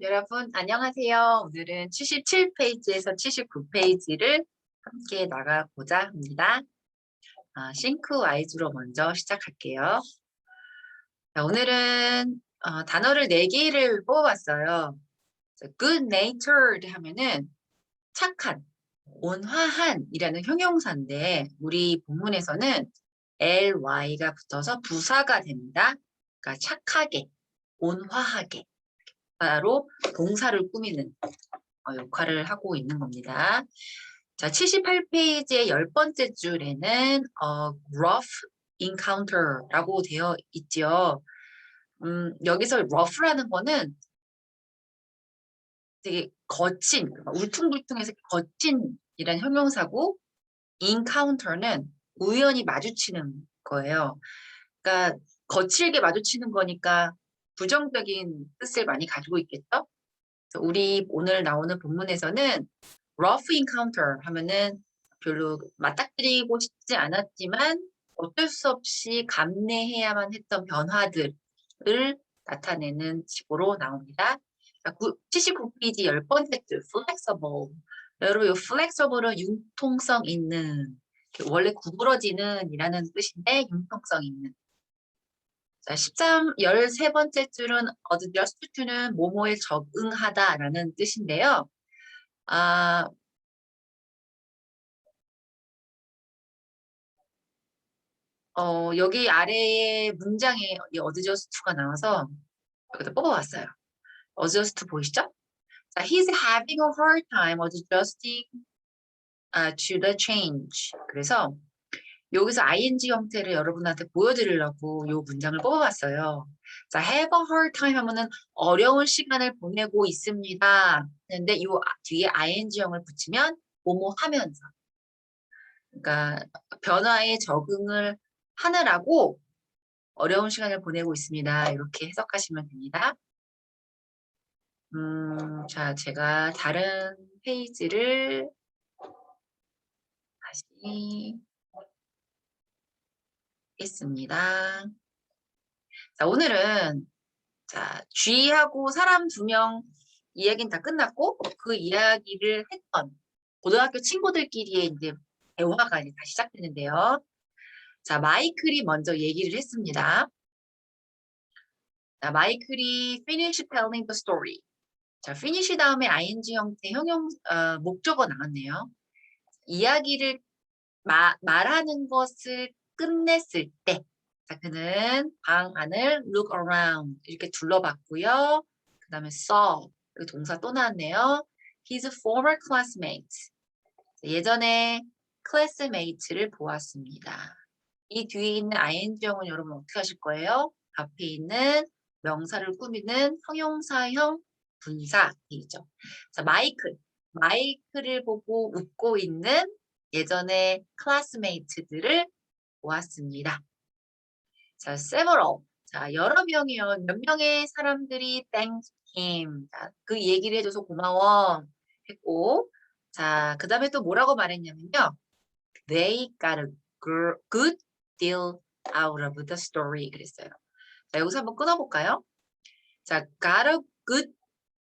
여러분 안녕하세요. 오늘은 77페이지에서 79페이지를 함께 나가보자 합니다. 아, 싱크 와이즈로 먼저 시작할게요. 자, 오늘은 어, 단어를 4개를 뽑아봤어요. good natured 하면은 착한, 온화한 이라는 형용사인데 우리 본문에서는 ly가 붙어서 부사가 됩니다. 그러니까 착하게, 온화하게. 바로 동사를 꾸미는 어, 역할을 하고 있는 겁니다. 자, 78페이지의 열 번째 줄에는 어, rough encounter라고 되어 있죠. 음, 여기서 rough라는 거는 되게 거친, 울퉁불퉁해서 거친이란 형용사고 encounter는 우연히 마주치는 거예요. 그러니까 거칠게 마주치는 거니까 부정적인 뜻을 많이 가지고 있겠죠? 우리 오늘 나오는 본문에서는 rough encounter 하면은 별로 맞닥뜨리고 싶지 않았지만 어쩔 수 없이 감내해야만 했던 변화들을 나타내는 식으로 나옵니다. 79페이지 열 번째 줄 flexible. 여러분 이 flexible은 융통성 있는 원래 구부러지는 이라는 뜻인데 융통성 있는 자, 13, 13번째 줄은 adjust to는 뭐뭐에 적응하다라는 뜻인데요. 아, 어, 여기 아래에 문장에 이 adjust to가 나와서 여기다 뽑아왔어요. adjust 보이시죠? 자, he's having a hard time adjusting uh, to the change. 그래서 여기서 ing 형태를 여러분한테 보여드리려고 이 문장을 뽑아봤어요. 자, have a hard time 하면은 어려운 시간을 보내고 있습니다. 근데 이 뒤에 ing형을 붙이면 뭐뭐 하면서. 그러니까 변화에 적응을 하느라고 어려운 시간을 보내고 있습니다. 이렇게 해석하시면 됩니다. 음, 자, 제가 다른 페이지를 다시 있습니다. 자, 오늘은 자, 쥐하고 사람 두 명 이야기는 다 끝났고 그 이야기를 했던 고등학교 친구들끼리의 이제 대화가 이제 다 시작되는데요. 자, 마이클이 먼저 얘기를 했습니다. 자, 마이클이 finish telling the story. 자, finish 다음에 ing 형태 형용 어, 목적어 나왔네요. 이야기를 마, 말하는 것을 끝냈을 때 자, 그는 방 안을 look around 이렇게 둘러봤고요. 그 다음에 saw 그 동사 또 나왔네요. His former classmates 예전에 classmates를 보았습니다. 이 뒤에 있는 ing형은 여러분 어떻게 하실 거예요? 앞에 있는 명사를 꾸미는 형용사형 분사이죠. 자, 마이클. 마이클을 보고 웃고 있는 예전의 클래스메이트들을 보았습니다. 자, several. 자, 여러 명이요. 몇 명의 사람들이 thank him. 자, 그 얘기를 해줘서 고마워 했고, 자, 그 다음에 또 뭐라고 말했냐면요. They got a good deal out of the story. 그랬어요. 자, 여기서 한번 끊어볼까요? 자, got a good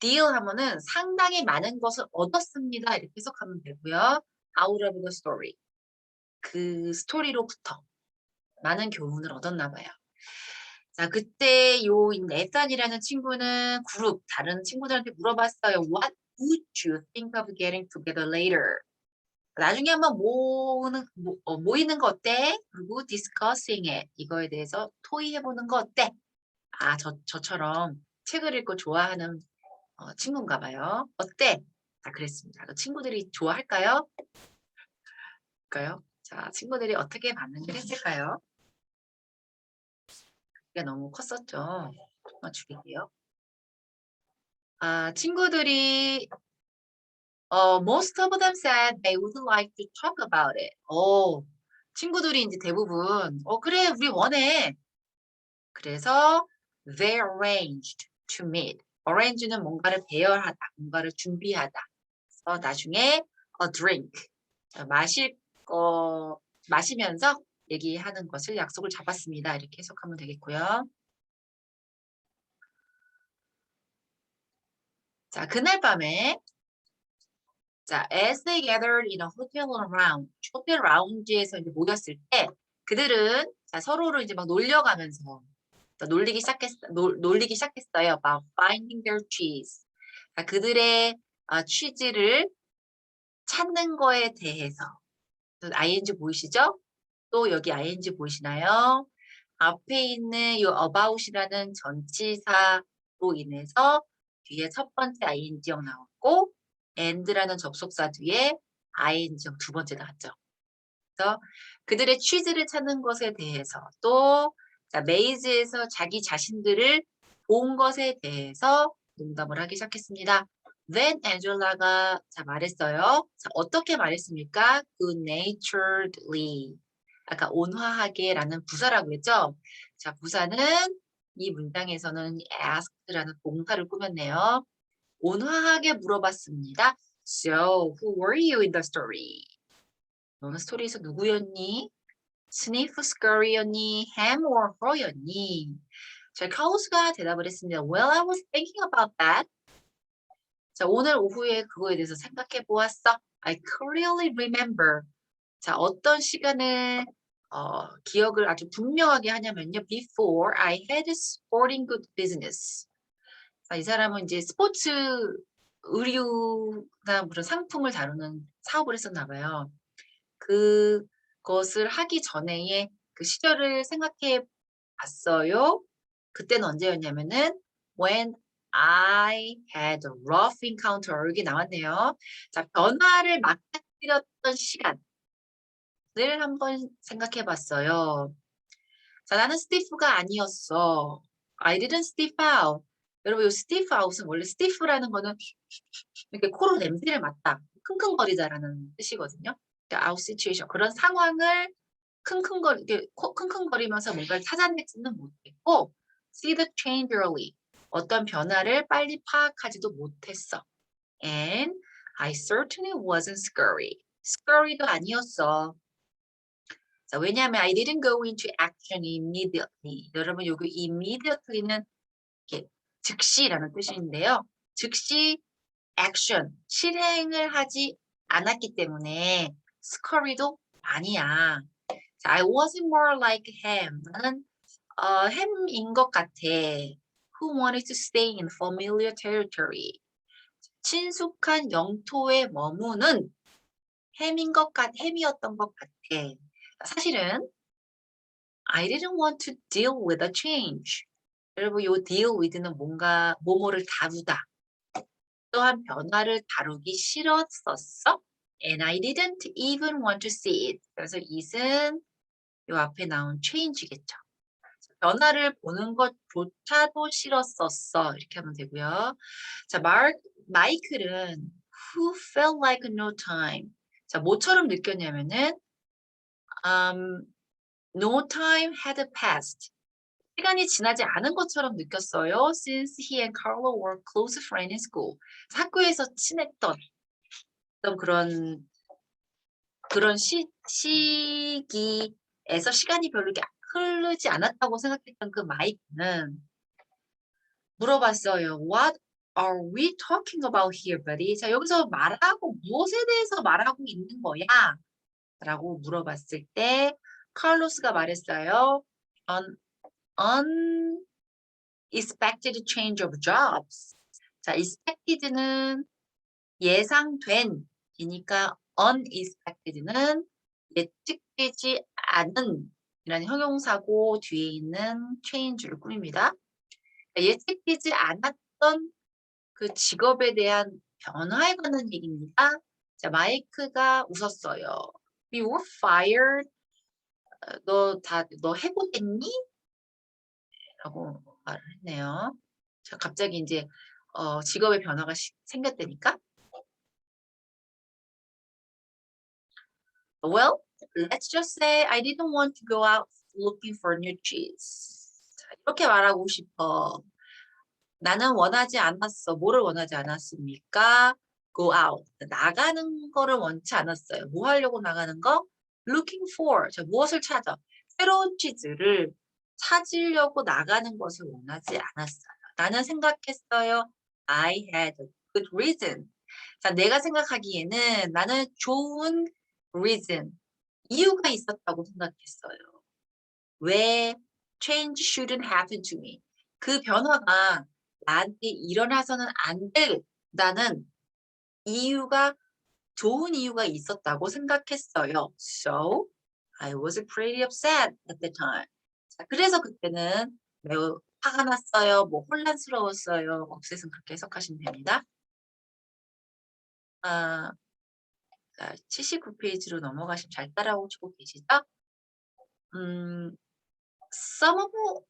deal 하면은 상당히 많은 것을 얻었습니다. 이렇게 해석하면 되고요. out of the story. 그 스토리로부터 많은 교훈을 얻었나 봐요. 자, 그때 요 에탄이라는 친구는 그룹 다른 친구들한테 물어봤어요. What would you think of getting together later? 나중에 한번 모으는, 모, 어, 모이는 거 어때? 그리고 discussing it. 이거에 대해서 토의해보는 거 어때? 아, 저, 저처럼 책을 읽고 좋아하는 어, 친구인가 봐요. 어때? 자, 그랬습니다. 그 친구들이 좋아할까요? 볼까요? 자, 친구들이 어떻게 반응을 했을까요? 그게 너무 컸었죠. 어, 줄일게요. 아, 친구들이 어, most of them said they would like to talk about it. 어, 친구들이 이제 대부분 어, 그래, 우리 원해. 그래서 they arranged to meet. arrange는 뭔가를 배열하다, 뭔가를 준비하다. 그래서 나중에 a drink, 마실 어, 마시면서 얘기하는 것을 약속을 잡았습니다. 이렇게 해석하면 되겠고요. 자, 그날 밤에 자, as they gathered in a hotel lounge, 호텔 라운지에서 이제 모였을 때 그들은 자, 서로를 이제 막 놀려가면서 자, 놀리기 시작했 놀, 놀리기 시작했어요. about finding their cheese. 자, 그들의 아, 취지를 찾는 거에 대해서 또 ing 보이시죠? 또 여기 ing 보이시나요? 앞에 있는 이 about이라는 전치사로 인해서 뒤에 첫 번째 ing형 나왔고 and라는 접속사 뒤에 ing형 두 번째 나왔죠. 그래서 그들의 취지를 찾는 것에 대해서 또 자, 메이즈에서 자기 자신들을 본 것에 대해서 농담을 하기 시작했습니다. Then Angela가 자 말했어요. 자, 어떻게 말했습니까? Good-naturedly. 아까 온화하게라는 부사라고 했죠. 자, 부사는 이 문장에서는 ask라는 동사를 꾸몄네요. 온화하게 물어봤습니다. So, who were you in the story? 너는 스토리에서 누구였니? 스니프 스커리였니? 햄 or 허였니? 자, 카우스가 대답을 했습니다. Well, I was thinking about that. 자, 오늘 오후에 그거에 대해서 생각해 보았어. I clearly remember. 자, 어떤 시간에 어, 기억을 아주 분명하게 하냐면요. Before I had sporting good business. 자, 이 사람은 이제 스포츠 의류나 그런 상품을 다루는 사업을 했었나 봐요. 그것을 하기 전에의 그 시절을 생각해 봤어요. 그때는 언제였냐면은 when I had a rough encounter 여기 나왔네요. 자, 변화를 맞닥뜨렸던 시간을 한번 생각해 봤어요. 자, 나는 스티프가 아니었어. I didn't stiff out. 여러분, 이 stiff out은 원래 stiff라는 거는 이렇게 코로 냄새를 맡다, 킁킁거리다라는 뜻이거든요. out situation. 그런 상황을 킁킁거리, 킁킁거리면서 뭔가를 찾아내지는 못했고, see the change early. 어떤 변화를 빨리 파악하지도 못했어. And I certainly wasn't scurry. scurry도 아니었어. 자, 왜냐하면 I didn't go into action immediately. 여러분 여기 immediately는 이렇게 즉시라는 뜻인데요. 즉시 action 실행을 하지 않았기 때문에 scurry도 아니야. 자, I wasn't more like him. 나는 어, 햄인 것 같아. Who wanted to stay in familiar territory. 친숙한 영토에 머무는 햄인 것 같, 햄이었던 것 같아. 사실은 I didn't want to deal with a change. 여러분, 요 deal with는 뭔가 뭐뭐를 다루다. 또한 변화를 다루기 싫었었어. And I didn't even want to see it. 그래서 it은 요 앞에 나온 change겠죠. 변화를 보는 것조차도 싫었었어. 이렇게 하면 되고요. 자, 마이클은 who felt like no time. 자, 뭐처럼 느꼈냐면은 um, no time had passed. 시간이 지나지 않은 것처럼 느꼈어요. Since he and Carlo were close friends in school. 학교에서 친했던 그런 그런 시, 시기에서 시간이 별로 흐르지 않았다고 생각했던 그 마이크는 물어봤어요. What are we talking about here, buddy? 자, 여기서 말하고 무엇에 대해서 말하고 있는 거야? 라고 물어봤을 때 칼로스가 말했어요. An unexpected change of jobs. 자, expected는 예상된 이니까 unexpected는 예측되지 않은 이라는 형용사고 뒤에 있는 change를 꾸밉니다. 예측되지 않았던 그 직업에 대한 변화에 관한 얘기입니다. 자, 마이크가 웃었어요. You were fired. 너 다, 너 해고됐니? 라고 말을 했네요. 자, 갑자기 이제, 어, 직업의 변화가 시, 생겼다니까? Well, let's just say I didn't want to go out looking for new cheese. 자, 이렇게 말하고 싶어. 나는 원하지 않았어. 뭐를 원하지 않았습니까? Go out. 나가는 거를 원치 않았어요. 뭐 하려고 나가는 거? Looking for. 자, 무엇을 찾아? 새로운 치즈를 찾으려고 나가는 것을 원하지 않았어요. 나는 생각했어요. I had good reason. 자, 내가 생각하기에는 나는 좋은 reason, 이유가 있었다고 생각했어요. 왜 change shouldn't happen to me. 그 변화가 나한테 일어나서는 안 된다는 이유가 좋은 이유가 있었다고 생각했어요. So I was pretty upset at the time. 자, 그래서 그때는 매우 화가 났어요. 뭐 혼란스러웠어요. 없애서 그렇게 해석하시면 됩니다. 아, 자, 79페이지로 넘어가시면 잘 따라오시고 계시죠? 음, some of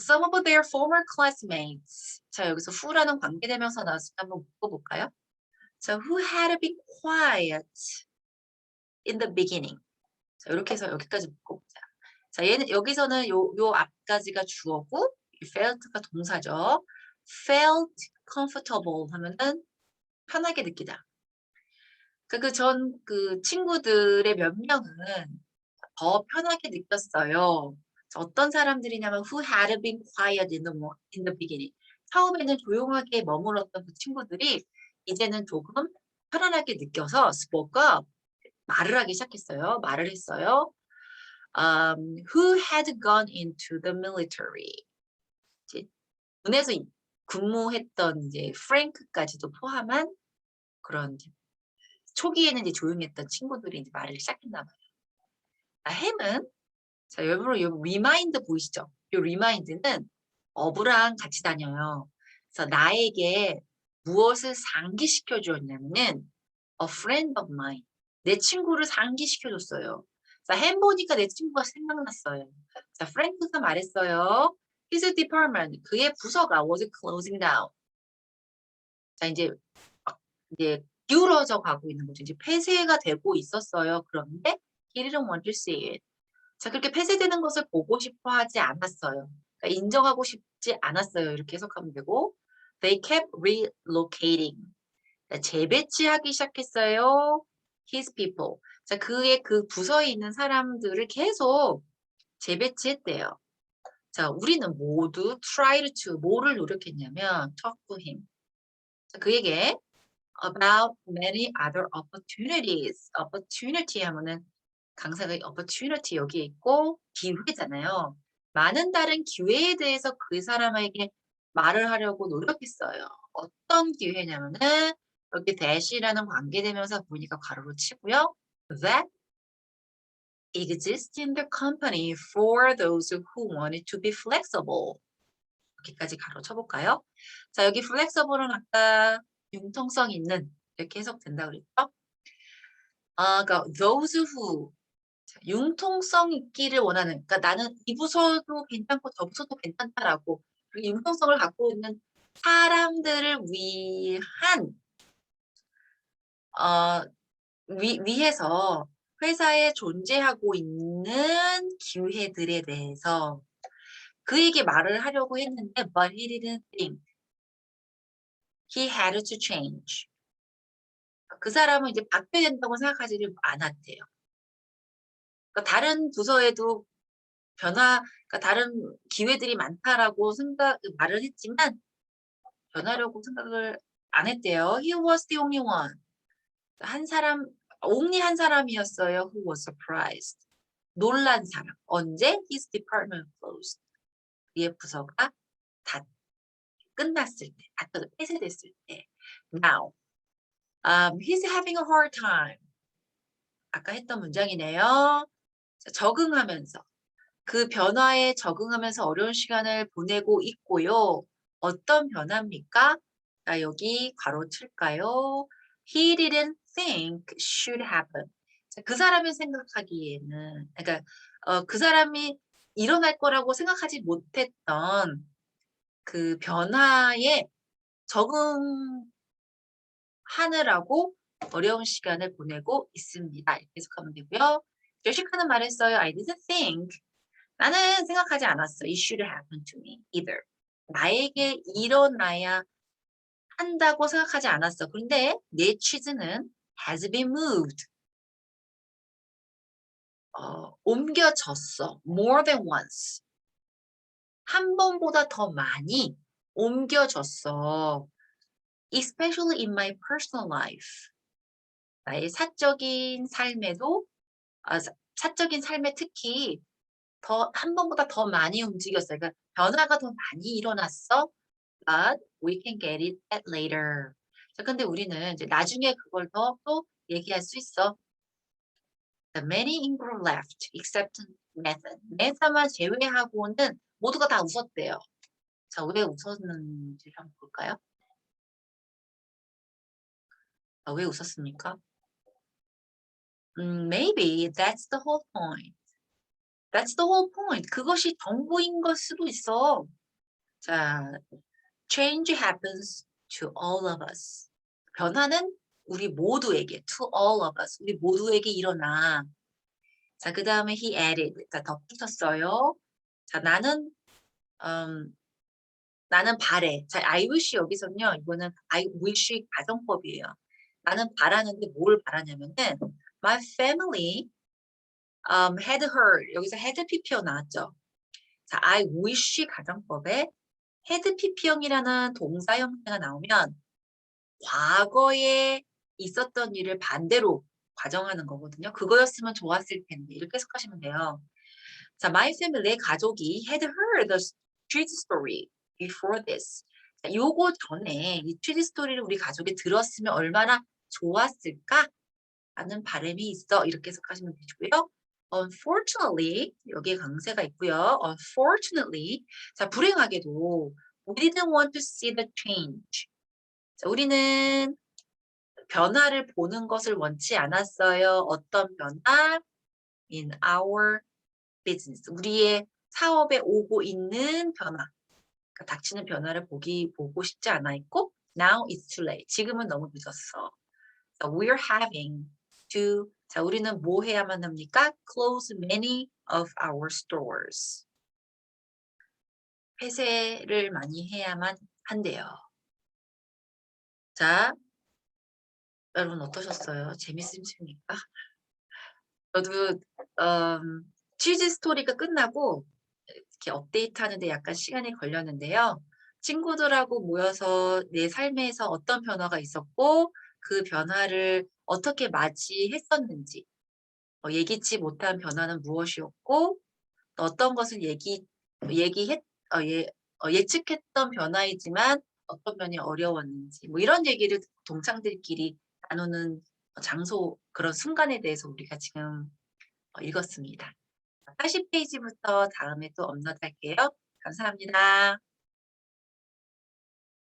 some of their former classmates. 자, 여기서 who라는 관계대명사 나왔으니까 한번 묶어볼까요? 자, who had been quiet in the beginning. 자, 이렇게 해서 여기까지 묶어보자. 자, 얘는 여기서는 요, 요 앞까지가 주어고 이 felt가 동사죠. felt comfortable 하면은 편하게 느끼다. 그전 그 친구들의 몇 명은 더 편하게 느꼈어요. 자, 어떤 사람들이냐면 who had been quiet in the, in the beginning. 처음에는 조용하게 머물렀던 그 친구들이 이제는 조금 편안하게 느껴서 spoke up. 말을 하기 시작했어요. 말을 했어요. Um, who had gone into the military. 군에서 이- 근무했던 이제 프랭크까지도 포함한 그런 초기에는 이제 조용했던 친구들이 이제 말을 시작했나 봐요. 아, 햄은 자 여러분 요 리마인드 보이시죠? 요 리마인드는 어부랑 같이 다녀요. 그래서 나에게 무엇을 상기시켜 주었냐면은 a friend of mine 내 친구를 상기시켜 줬어요. 자, 햄 보니까 내 친구가 생각났어요. 자, 프랭크가 말했어요. His department 그의 부서가 was closing down. 자, 이제 막 이제 기울어져 가고 있는 거죠. 이제 폐쇄가 되고 있었어요. 그런데 he didn't. 자, 그렇게 폐쇄되는 것을 보고 싶어 하지 않았어요. 그러니까 인정하고 싶지 않았어요. 이렇게 해석하면 되고 they kept relocating. 자, 재배치하기 시작했어요. his people. 자, 그의 그 부서에 있는 사람들을 계속 재배치했대요. 자, 우리는 모두 tried to 뭐를 노력했냐면 talk to him. 자, 그에게 about many other opportunities. opportunity 하면은 강사가 opportunity 여기에 있고 기회잖아요. 많은 다른 기회에 대해서 그 사람에게 말을 하려고 노력했어요. 어떤 기회냐면은 여기 that이라는 관계대명사 보니까 가로로 치고요. that exist in the company for those who wanted to be flexible. 여기까지 가로 쳐볼까요? 자, 여기 flexible은 아까 융통성 있는 이렇게 해석된다 그랬죠? 아, 그러니까 those who 자, 융통성 있기를 원하는 그러니까 나는 이 부서도 괜찮고 저 부서도 괜찮다라고 그리고 융통성을 갖고 있는 사람들을 위한 어, 위, 위해서 회사에 존재하고 있는 기회들에 대해서 그에게 말을 하려고 했는데 but he didn't think he had to change. 그 사람은 이제 바뀌어야 된다고 생각하지를 않았대요. 그러니까 다른 부서에도 변화, 그러니까 다른 기회들이 많다라고 생각 말을 했지만 변하려고 생각을 안 했대요. He was the only one. 한 사람, only 한 사람이었어요. Who was surprised. 놀란 사람. 언제? His department closed. 그의 부서가 다 끝났을 때, 다 폐쇄됐을 때. Now, um, he's having a hard time. 아까 했던 문장이네요. 자, 적응하면서 그 변화에 적응하면서 어려운 시간을 보내고 있고요. 어떤 변화입니까? 자, 여기 괄호 칠까요? He didn't think should happen. 자, 그 사람이 생각하기에는, 그러니까 어, 그 사람이 일어날 거라고 생각하지 못했던 그 변화에 적응하느라고 어려운 시간을 보내고 있습니다. 해석하면 되고요. 조식하는 말했어요. I didn't think. 나는 생각하지 않았어. It should happen to me either. 나에게 일어나야 한다고 생각하지 않았어. 그런데 내 취지는 has been moved. 어, 옮겨졌어. more than once. 한 번보다 더 많이 옮겨졌어. especially in my personal life. 나의 사적인 삶에도 아, 사- 사적인 삶에 특히 더 한 번보다 더 많이 움직였어요. 그러니까 변화가 더 많이 일어났어. But we can get it at later. 자, 근데 우리는 이제 나중에 그걸 더 또 얘기할 수 있어. The many in group left except Nathan. 네사만 제외하고는 모두가 다 웃었대요. 자, 왜 웃었는지 한번 볼까요? 아, 왜 웃었습니까? 음, maybe that's the whole point. That's the whole point. 그것이 전부인 걸 수도 있어. 자, change happens to all of us. 변화는 우리 모두에게, to all of us. 우리 모두에게 일어나. 자, 그 다음에 he added. 자, 덧붙였어요. 자, 나는, 음, 나는 바래. 자, I wish 여기서는요, 이거는 I wish 가정법이에요. 나는 바라는데 뭘 바라냐면은, my family um, had heard. 여기서 had PP어 나왔죠. 자, I wish 가정법에 had PP형이라는 동사 형태가 나오면 과거에 있었던 일을 반대로 과정하는 거거든요. 그거였으면 좋았을 텐데 이렇게 해석하시면 돼요. 자, my family 내 가족이 had heard the street story before this. 자, 요거 전에 이 트리드 스토리를 우리 가족이 들었으면 얼마나 좋았을까? 라는 바람이 있어. 이렇게 해석하시면 되고요. Unfortunately, 여기에 강세가 있고요. Unfortunately, 자, 불행하게도 we didn't want to see the change. 자, 우리는 변화를 보는 것을 원치 않았어요. 어떤 변화? In our business. 우리의 사업에 오고 있는 변화. 그러니까 닥치는 변화를 보기 보고 싶지 않아 있고 now it's too late. 지금은 너무 늦었어. So we're having to 자, 우리는 뭐 해야만 합니까? Close many of our stores. 폐쇄를 많이 해야만 한대요. 자, 여러분 어떠셨어요? 재밌으십니까? 저도 음, 치즈 스토리가 끝나고 이렇게 업데이트 하는데 약간 시간이 걸렸는데요. 친구들하고 모여서 내 삶에서 어떤 변화가 있었고 그 변화를 어떻게 맞이했었는지 어, 예기치 못한 변화는 무엇이었고 또 어떤 것을 얘기 얘기했 어, 예, 어, 예측했던 변화이지만 어떤 면이 어려웠는지 뭐 이런 얘기를 동창들끼리 나누는 장소 그런 순간에 대해서 우리가 지금 어, 읽었습니다. 80페이지부터 다음에 또 업로드할게요. 감사합니다.